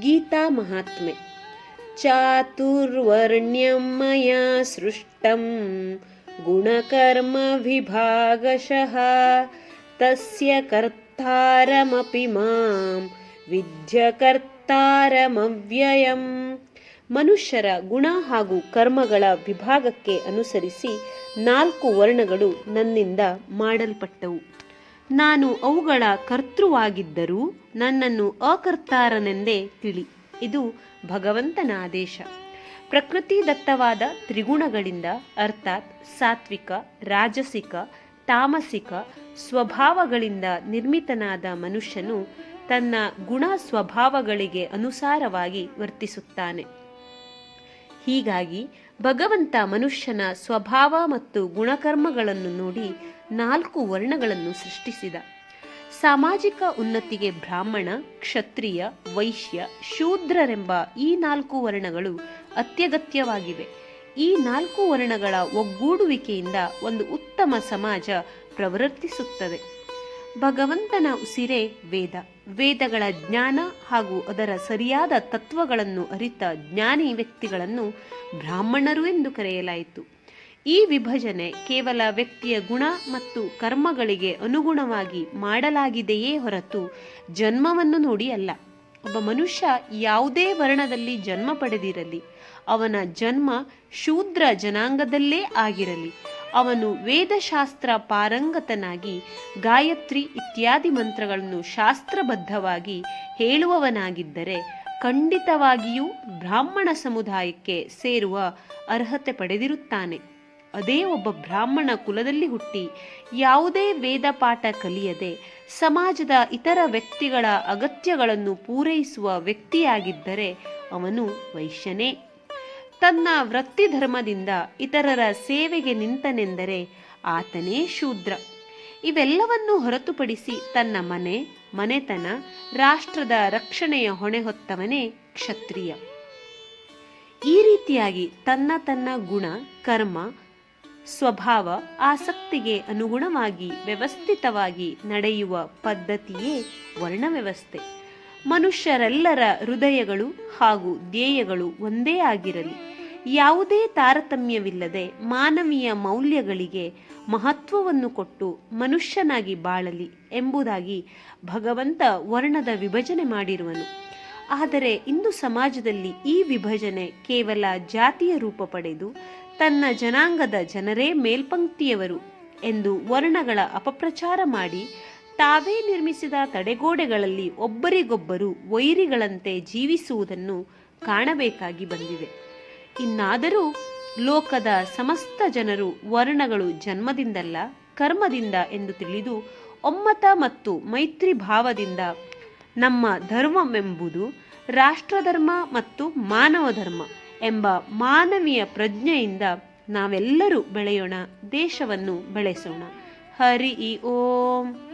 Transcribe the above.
ಗೀತಾ ಮಹಾತ್ಮೆ. ಮಯಾ ಸೃಷ್ಟಂ ಗುಣಕರ್ಮ ವಿಭಾಗಶಃ. ತಸ್ಯ ಕರ್ತಾರಮಪಿ ಮಾಂ ವಿದ್ಯ ಕರ್ತಾರಮವ್ಯಯಂ. ಮನುಷ್ಯರ ಗುಣ ಹಾಗೂ ಕರ್ಮಗಳ ವಿಭಾಗಕ್ಕೆ ಅನುಸರಿಸಿ ನಾಲ್ಕು ವರ್ಣಗಳು ನನ್ನಿಂದ ಮಾಡಲ್ಪಟ್ಟವು. ನಾನು ಅವುಗಳ ಕರ್ತೃವಾಗಿದ್ದರೂ ನನ್ನನ್ನು ಅಕರ್ತಾರನೆಂದೇ ತಿಳಿ. ಇದು ಭಗವಂತನ ಆದೇಶ. ಪ್ರಕೃತಿ ದತ್ತವಾದ ತ್ರಿಗುಣಗಳಿಂದ ಅರ್ಥಾತ್ ಸಾತ್ವಿಕ, ರಾಜಸಿಕ, ತಾಮಸಿಕ ಸ್ವಭಾವಗಳಿಂದ ನಿರ್ಮಿತನಾದ ಮನುಷ್ಯನು ತನ್ನ ಗುಣ ಸ್ವಭಾವಗಳಿಗೆ ಅನುಸಾರವಾಗಿ ವರ್ತಿಸುತ್ತಾನೆ. ಹೀಗಾಗಿ ಭಗವಂತ ಮನುಷ್ಯನ ಸ್ವಭಾವ ಮತ್ತು ಗುಣಕರ್ಮಗಳನ್ನು ನೋಡಿ ನಾಲ್ಕು ವರ್ಣಗಳನ್ನು ಸೃಷ್ಟಿಸಿದ. ಸಾಮಾಜಿಕ ಉನ್ನತಿಗೆ ಬ್ರಾಹ್ಮಣ, ಕ್ಷತ್ರಿಯ, ವೈಶ್ಯ, ಶೂದ್ರರೆಂಬ ಈ ನಾಲ್ಕು ವರ್ಣಗಳು ಅತ್ಯಗತ್ಯವಾಗಿವೆ. ಈ ನಾಲ್ಕು ವರ್ಣಗಳ ಒಗ್ಗೂಡುವಿಕೆಯಿಂದ ಒಂದು ಉತ್ತಮ ಸಮಾಜ ಪ್ರವರ್ತಿಸುತ್ತದೆ. ಭಗವಂತನ ಉಸಿರೇ ವೇದ. ವೇದಗಳ ಜ್ಞಾನ ಹಾಗೂ ಅದರ ಸರಿಯಾದ ತತ್ವಗಳನ್ನು ಅರಿತ ಜ್ಞಾನಿ ವ್ಯಕ್ತಿಗಳನ್ನು ಬ್ರಾಹ್ಮಣರು ಎಂದು ಕರೆಯಲಾಯಿತು. ಈ ವಿಭಜನೆ ಕೇವಲ ವ್ಯಕ್ತಿಯ ಗುಣ ಮತ್ತು ಕರ್ಮಗಳಿಗೆ ಅನುಗುಣವಾಗಿ ಮಾಡಲಾಗಿದೆಯೇ ಹೊರತು ಜನ್ಮವನ್ನು ನೋಡಿ ಅಲ್ಲ. ಒಬ್ಬ ಮನುಷ್ಯ ಯಾವುದೇ ವರ್ಣದಲ್ಲಿ ಜನ್ಮ ಪಡೆದಿರಲಿ, ಅವನ ಜನ್ಮ ಶೂದ್ರ ಜನಾಂಗದಲ್ಲೇ ಆಗಿರಲಿ ಅವನು ವೇದಶಾಸ್ತ್ರ ಪಾರಂಗತನಾಗಿ, ಗಾಯತ್ರಿ ಇತ್ಯಾದಿ ಮಂತ್ರಗಳನ್ನು ಶಾಸ್ತ್ರಬದ್ಧವಾಗಿ ಹೇಳುವವನಾಗಿದ್ದರೆ ಖಂಡಿತವಾಗಿಯೂ ಬ್ರಾಹ್ಮಣ ಸಮುದಾಯಕ್ಕೆ ಸೇರುವ ಅರ್ಹತೆ ಪಡೆದಿರುತ್ತಾನೆ. ಅದೇ ಒಬ್ಬ ಬ್ರಾಹ್ಮಣ ಕುಲದಲ್ಲಿ ಹುಟ್ಟಿ ಯಾವುದೇ ವೇದ ಪಾಠ ಕಲಿಯದೆ ಸಮಾಜದ ಇತರ ವ್ಯಕ್ತಿಗಳ ಅಗತ್ಯಗಳನ್ನು ಪೂರೈಸುವ ವ್ಯಕ್ತಿಯಾಗಿದ್ದರೆ ಅವನು ವೈಶ್ಯನೇ. ತನ್ನ ವೃತ್ತಿ ಧರ್ಮದಿಂದ ಇತರರ ಸೇವೆಗೆ ನಿಂತನೆಂದರೆ ಆತನೇ ಶೂದ್ರ. ಇವೆಲ್ಲವನ್ನು ಹೊರತುಪಡಿಸಿ ತನ್ನ ಮನೆ, ಮನೆತನ, ರಾಷ್ಟ್ರದ ರಕ್ಷಣೆಯ ಹೊಣೆ ಹೊತ್ತವನೇ ಕ್ಷತ್ರಿಯ. ಈ ರೀತಿಯಾಗಿ ತನ್ನ ತನ್ನ ಗುಣ, ಕರ್ಮ, ಸ್ವಭಾವ, ಆಸಕ್ತಿಗೆ ಅನುಗುಣವಾಗಿ ವ್ಯವಸ್ಥಿತವಾಗಿ ನಡೆಯುವ ಪದ್ಧತಿಯೇ ವರ್ಣ ವ್ಯವಸ್ಥೆ ಮನುಷ್ಯರೆಲ್ಲರ ಹೃದಯಗಳು ಹಾಗೂ ಧ್ಯೇಯಗಳು ಒಂದೇ ಆಗಿರಲಿ. ಯಾವುದೇ ತಾರತಮ್ಯವಿಲ್ಲದೆ ಮಾನವೀಯ ಮೌಲ್ಯಗಳಿಗೆ ಮಹತ್ವವನ್ನು ಕೊಟ್ಟು ಮನುಷ್ಯನಾಗಿ ಬಾಳಲಿ ಎಂಬುದಾಗಿ ಭಗವಂತ ವರ್ಣದ ವಿಭಜನೆ ಮಾಡಿರುವನು. ಆದರೆ ಇಂದು ಸಮಾಜದಲ್ಲಿ ಈ ವಿಭಜನೆ ಕೇವಲ ಜಾತಿಯ ರೂಪ ಪಡೆದು ತನ್ನ ಜನಾಂಗದ ಜನರೇ ಮೇಲ್ಪಂಕ್ತಿಯವರು ಎಂದು ವರ್ಣಗಳ ಅಪಪ್ರಚಾರ ಮಾಡಿ ತಾವೇ ನಿರ್ಮಿಸಿದ ತಡೆಗೋಡೆಗಳಲ್ಲಿ ಒಬ್ಬರಿಗೊಬ್ಬರು ವೈರಿಗಳಂತೆ ಜೀವಿಸುವುದನ್ನು ಕಾಣಬೇಕಾಗಿ ಬಂದಿದೆ. ಇನ್ನಾದರೂ ಲೋಕದ ಸಮಸ್ತ ಜನರು ವರ್ಣಗಳು ಜನ್ಮದಿಂದಲ್ಲ, ಕರ್ಮದಿಂದ ಎಂದು ತಿಳಿದು ಒಮ್ಮತ ಮತ್ತು ಮೈತ್ರಿ ಭಾವದಿಂದ ನಮ್ಮ ಧರ್ಮವೆಂಬುದು ರಾಷ್ಟ್ರಧರ್ಮ ಮತ್ತು ಮಾನವ ಧರ್ಮ ಎಂಬ ಮಾನವೀಯ ಪ್ರಜ್ಞೆಯಿಂದ ನಾವೆಲ್ಲರೂ ಬೆಳೆಯೋಣ, ದೇಶವನ್ನು ಬೆಳೆಸೋಣ. ಹರಿ ಓಂ.